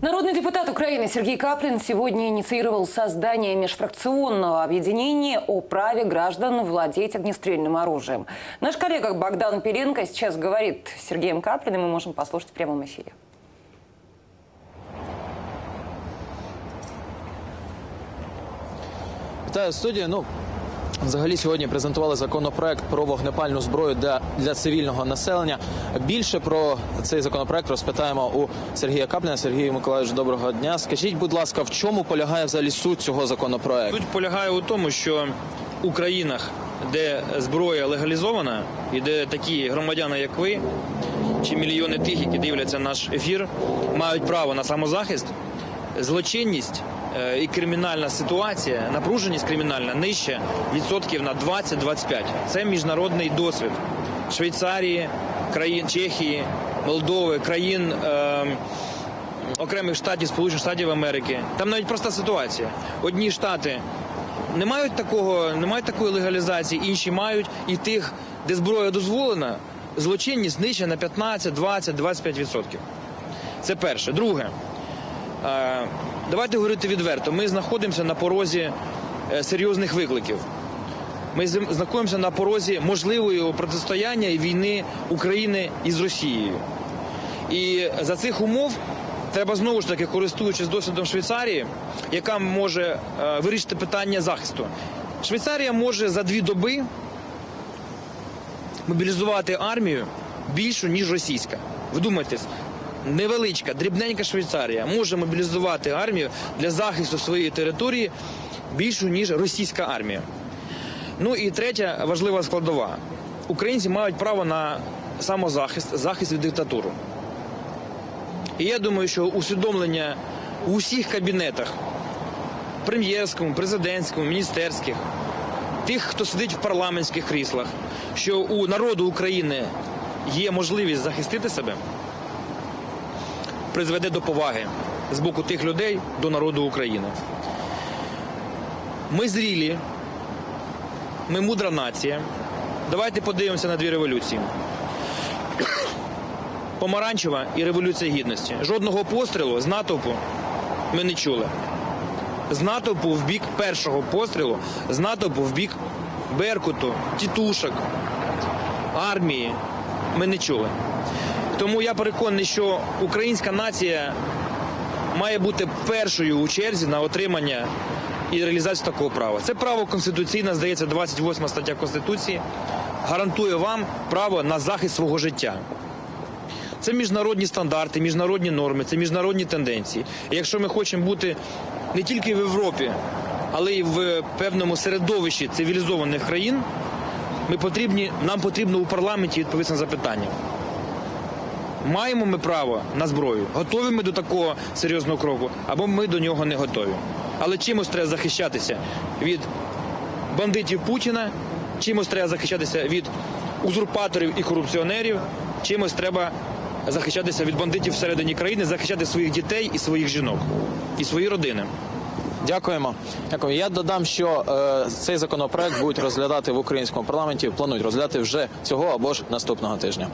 Народный депутат Украины Сергей Каплин сегодня инициировал создание межфракционного объединения о праве граждан владеть огнестрельным оружием. Наш коллега Богдан Перенко сейчас говорит с Сергеем Каплиным, мы можем послушать в прямом эфире. Вітаю студія. Ну взагалі сьогодні презентували законопроект про вогнепальну зброю для, для цивільного населення. Більше про цей законопроект розпитаємо у Сергія Капліна. Сергію Миколаївич, доброго дня. Скажіть, будь ласка, в чому полягає взагалі суть цього законопроекту? Суть полягає у тому, що у країнах, де зброя легалізована, і де такі громадяни, як ви, чи мільйони тих, які дивляться наш ефір, мають право на самозахист, злочинність і кримінальна ситуація, напруженість кримінальна нижче відсотків на 20-25. Це міжнародний досвід Швейцарії, країн Чехії, Молдови, країн. Е, окремих штатів Сполучених Штатів Америки. Там навіть проста ситуація. Одні штати не мають такого, не мають такої легалізації, інші мають, і тих, де зброя дозволена, злочинність нижче на 15, 20, 25 відсотків. Це перше. Друге, е, давайте говорити відверто. Ми знаходимося на порозі е, серйозних викликів. Ми знаходимося на порозі можливої протистояння і війни України із Росією. І за цих умов треба знову ж таки, користуючись досвідом Швейцарії, яка може е, вирішити питання захисту. Швейцарія може за дві доби мобілізувати армію більшу, ніж російська. Вдумайтесь, невеличка, дрібненька Швейцарія може мобілізувати армію для захисту своєї території більшу, ніж російська армія. Ну і третя важлива складова: українці мають право на самозахист, захист від диктатури. І я думаю, що усвідомлення у всіх кабінетах прем'єрському, президентському, міністерських, тих, хто сидить в парламентських кріслах, що у народу України є можливість захистити себе, призведе до поваги з боку тих людей до народу України. Ми зрілі, ми мудра нація. Давайте подивимося на дві революції. Помаранчева і Революція Гідності. Жодного пострілу з натовпу ми не чули. З натовпу в бік першого пострілу, з натовпу в бік Беркуту, тітушок, армії ми не чули. Тому я переконаний, що українська нація має бути першою у черзі на отримання і реалізацію такого права. Це право конституційне, здається, 28 стаття Конституції, гарантує вам право на захист свого життя. Це міжнародні стандарти, міжнародні норми, це міжнародні тенденції. І якщо ми хочемо бути не тільки в Європі, але й в певному середовищі цивілізованих країн, ми потрібні, нам потрібно у парламенті відповісти на запитання. Маємо ми право на зброю, готові ми до такого серйозного кроку, або ми до нього не готові. Але чимось треба захищатися від бандитів Путіна, чимось треба захищатися від узурпаторів і корупціонерів, чимось треба захищатися від бандитів всередині країни, захищати своїх дітей і своїх жінок, і свої родини. Дякуємо. Дякую. Я додам, що е, цей законопроект будуть розглядати в українському парламенті. Планують розглядати вже цього або ж наступного тижня.